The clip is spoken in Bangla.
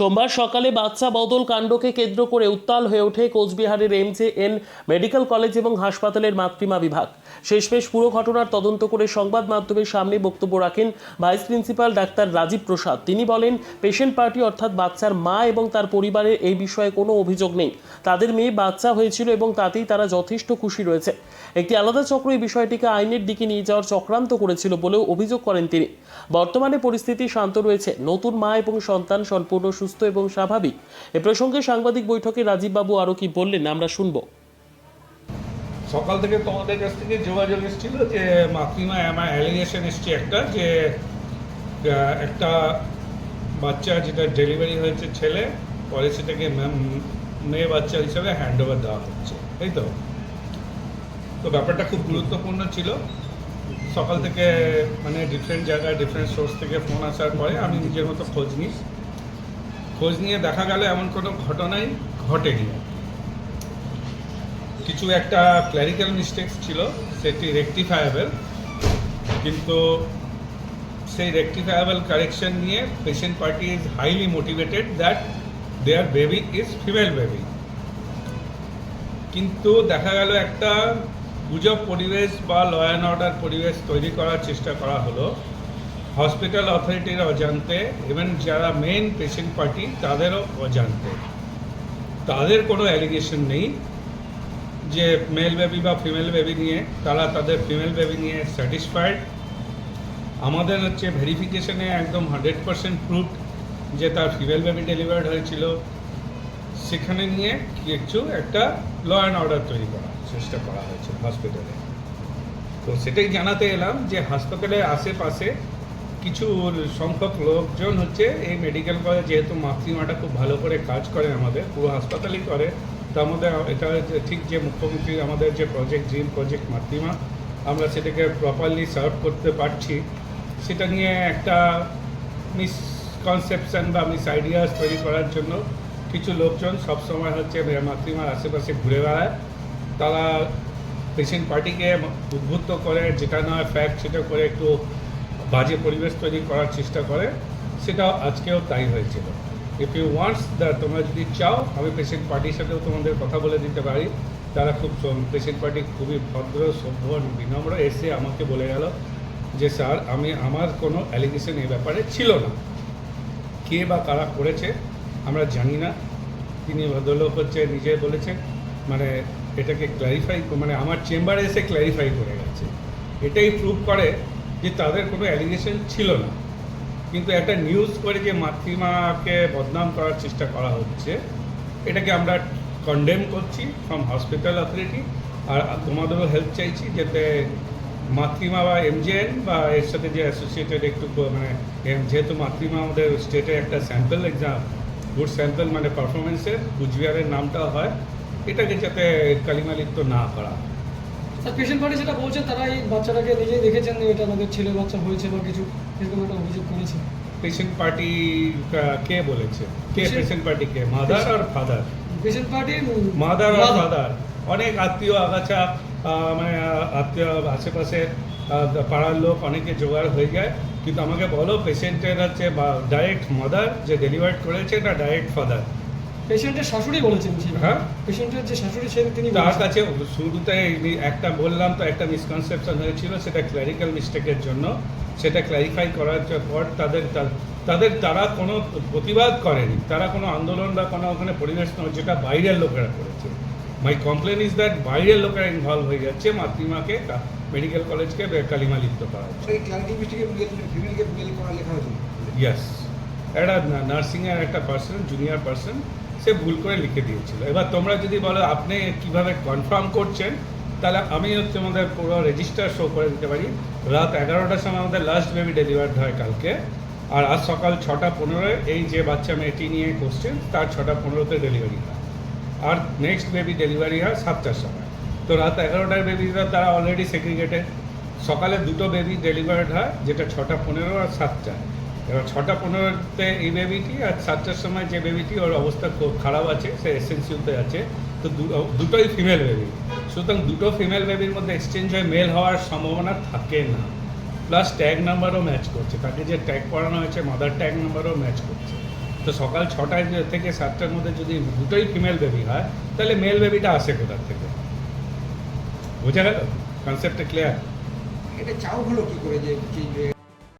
সোমবার সকালে বাচ্চা বদল কাণ্ডকে কেন্দ্র করে উত্তাল হয়ে ওঠে কোচবিহারের এমজে এন মেডিকেল কলেজ এবং হাসপাতালের মাতৃমা বিভাগ। শেষমেশ পুরো ঘটনার তদন্ত করে সংবাদ মাধ্যমের সামনে বক্তব্য রাখেন vice principal doctor Rajib Prasad. তিনি বলেন, পেশেন্ট পার্টি অর্থাৎ বাচ্চার মা এবং তার পরিবারের এই বিষয়ে কোনো অভিযোগ নেই। তাদের মেয়ে বাচ্চা হয়েছিল এবং তাতেই তারা যথেষ্ট খুশি রয়েছে। একটি আলাদা চক্র এই বিষয়টিকে আইনের দিকে নিয়ে যাওয়ার চক্রান্ত করেছিল বলেও অভিযোগ করেন তিনি। বর্তমানে পরিস্থিতি শান্ত রয়েছে। নতুন মা এবং সন্তান সম্পূর্ণ সুস্থ এবং স্বাভাবিক। এ প্রসঙ্গে সাংবাদিক বৈঠকে রাজীববাবু আরও কি বললেন, আমরা শুনব। সকাল থেকে তোমাদের কাছ থেকে যোগাযোগ এসেছিল যে মাতৃমা আমার অ্যালিগেশন এসছে একটা যে একটা বাচ্চা যেটা ডেলিভারি হয়েছে ছেলে পরে সেটাকে মেয়ে বাচ্চা হিসাবে হ্যান্ড ওভার দেওয়া হচ্ছে। এই তো। তো ব্যাপারটা খুব গুরুত্বপূর্ণ ছিল। সকাল থেকে মানে ডিফারেন্ট জায়গায় ডিফারেন্ট সোর্স থেকে ফোন আসার পরে আমি নিজের মতো খোঁজ নিই। খোঁজ নিয়ে দেখা গেল এমন কোনো ঘটনাই ঘটেনি। কিছু একটা ক্ল্যারিক্যাল মিস্টেক্স ছিল, সেটি রেকটিফায়াবেল কিন্তু সেই রেকটিফায়াবল কারেকশন নিয়ে patient party is highly motivated that their baby is female baby কিন্তু দেখা গেল একটা গুজব পরিবেশ বা ল অ্যান্ড অর্ডার পরিবেশ তৈরি করার চেষ্টা করা হলো। হসপিটাল অথরিটির অজান্তে ইভেন যারা মেন পেশেন্ট পার্টি তাদেরও অজান্তে। তাদের কোনো অ্যালিগেশন নেই যে মেল বেবি বা ফিমেল বেবি নিয়ে তারা তাদের ফিমেল বেবি নিয়ে স্যাটিসফাইড আমাদের হচ্ছে ভেরিফিকেশনে একদম হান্ড্রেড পার্সেন্ট প্রুফ যে তার ফিমেল বেবি ডেলিভার্ড হয়েছিল। সেখানে নিয়ে কিছু একটা ল অ্যান্ড অর্ডার তৈরি করার চেষ্টা করা হয়েছে হসপিটালে তো সেটাই জানাতে এলাম যে হাসপাতালের আশেপাশে কিছু সংখ্যক লোকজন হচ্ছে এই মেডিকেল কলেজ যেহেতু মাতৃমাটা খুব ভালো করে কাজ করে আমাদের, পুরো হাসপাতালই করে, তার মধ্যে এটা ঠিক যে মুখ্যমন্ত্রী আমাদের যে প্রজেক্ট ড্রিম প্রজেক্ট মাতৃমা, আমরা সেটাকে প্রপারলি সার্ভ করতে পারছি। সেটা নিয়ে একটা মিসকনসেপশন বা মিস আইডিয়াস তৈরি করার জন্য কিছু লোকজন সবসময় হচ্ছে মাতৃমার আশেপাশে ঘুরে বেড়ায়। তারা পেশেন্ট পার্টিকে উদ্বুদ্ধ করে, যেটা নয় ফ্যাক্ট সেটা করে একটু বাজে পরিবেশ তৈরি করার চেষ্টা করে সেটা আজকেও তাই হয়েছিল। ইফ ইউ ওয়ান্টস দ্য তোমরা যদি চাও, আমি পেশেন্ট পার্টির সাথেও তোমাদের কথা বলে দিতে পারি। তারা খুব পেশেন্ট পার্টি খুবই ভদ্র, সভ্য, বিনম্র এসে আমাকে বলে গেল যে, স্যার, আমি, আমার কোনো অ্যালিগেশন এ ব্যাপারে ছিল না। কে বা কারা করেছে, আমরা জানি না। তিনি ভদ্রলোক হচ্ছে, নিজে বলেছেন মানে এটাকে ক্ল্যারিফাই মানে আমার চেম্বারে এসে ক্ল্যারিফাই করে গেছে। এটাই প্রুভ করে যে তাদের কোনো অ্যালিগেশন ছিল না। কিন্তু একটা নিউজ করে যে মাতৃমাকে বদনাম করার চেষ্টা করা হচ্ছে, এটাকে আমরা কন্ডেম করছি ফ্রম হসপিটাল অথরিটি আর তোমাদেরও হেল্প চাইছি যাতে মাতৃমা বা এমজেএন বা এর সাথে যে অ্যাসোসিয়েটেড একটু মানে যেহেতু মাতৃমা আমাদের স্টেটে একটা স্যাম্পল এক্সাম গুড স্যাম্পল মানে পারফরমেন্সের কুচবিহারের নামটা হয়। এটাকে যাতে কালিমালিপ্ত না করা। স্যার পেশেন্ট পার্টি যেটা বলছেন তারা এই বাচ্চাটাকে নিজেই দেখেছেন এটা আমাদের ছেলে বাচ্চা হয়েছে বা কিছু এরকম একটা অভিযোগ করেছে। পেশেন্ট পার্টি কে বলেছে? কে পেশেন্ট পার্টি কে? মাদার আর ফাদার? পেশেন্ট পার্টি মাদার আর ফাদার। অনেক আত্মীয় আগাছা মানে আত্মীয় আশেপাশে পাড়ার লোক অনেকে জোগাড় হয়ে যায়। কিন্তু আমাকে বলো পেশেন্টের হচ্ছে ডাইরেক্ট মাদার যে ডেলিভার করেছে না ডাইরেক্ট ফাদার পেশেন্টের শাশুড়ি বলেছেন জি হ্যাঁ? পেশেন্টের যে শাশুড়ি ছিলেন তিনি তার। কাছে শুরুতে একটা বললাম তো একটা মিসকনসেপশন হয়েছিল সেটা ক্ল্যারিক্যাল মিস্টেকের জন্য। সেটা ক্ল্যারিফাই করার পর তাদের তাদের তারা কোনো প্রতিবাদ করেনি। তারা কোনো আন্দোলন বা কোনো ওখানে পরিবেশ নয় যেটা বাইরের লোকেরা করেছে। মাই কমপ্লেন ইজ দ্যাট বাইরের লোকেরা ইনভলভ হয়ে যাচ্ছে মাতৃমাকে মেডিকেল কলেজকে কালিমা লিপ্ত করা হচ্ছে। ইয়াস একটা নার্সিংয়ের একটা পার্সন জুনিয়র পার্সন সে ভুল করে লিখে দিয়েছিল। এবার তোমরা যদি বলো, আপনি কীভাবে কনফার্ম করছেন? তাহলে আমি হচ্ছে আমাদের পুরো রেজিস্টার শো করে দিতে পারি। রাত এগারোটার সময় আমাদের লাস্ট বেবি ডেলিভার্ড হয় কালকে। আর আজ সকাল ছটা পনেরোয় এই যে বাচ্চা মেয়েটি নিয়ে কোশ্চেন তার ছটা পনেরোতে ডেলিভারি হয়। আর নেক্সট বেবি ডেলিভারি হয় সাতটার সময়। তো রাত এগারোটার বেবিরা তারা অলরেডি সেগ্রিগেটেড সকালে দুটো বেবি ডেলিভার্ড হয়, যেটা ছটা পনেরো আর সাতটা। এবার ছটা পনেরোতে এই বেবিটি আর সাতটার সময় যে বেবিটি ওর অবস্থা খুব খারাপ আছে, সে এসএনসিউতে আছে, তো দুটোই ফিমেল বেবি সুতরাং দুটো ফিমেল বেবির মধ্যে এক্সচেঞ্জ হয়ে মেল হওয়ার সম্ভাবনা থাকে না। প্লাস ট্যাগ নাম্বারও ম্যাচ করছে। তাকে যে ট্যাগ করানো হয়েছে মাদার ট্যাগ নাম্বারও ম্যাচ করছে। তো সকাল ছটায় থেকে সাতটার মধ্যে যদি দুটোই ফিমেল বেবি হয়, তাহলে মেল বেবিটা আসে কোথার থেকে? বোঝা গেল? কনসেপ্টটা ক্লিয়ার এটা চাও হলো কি করে যে-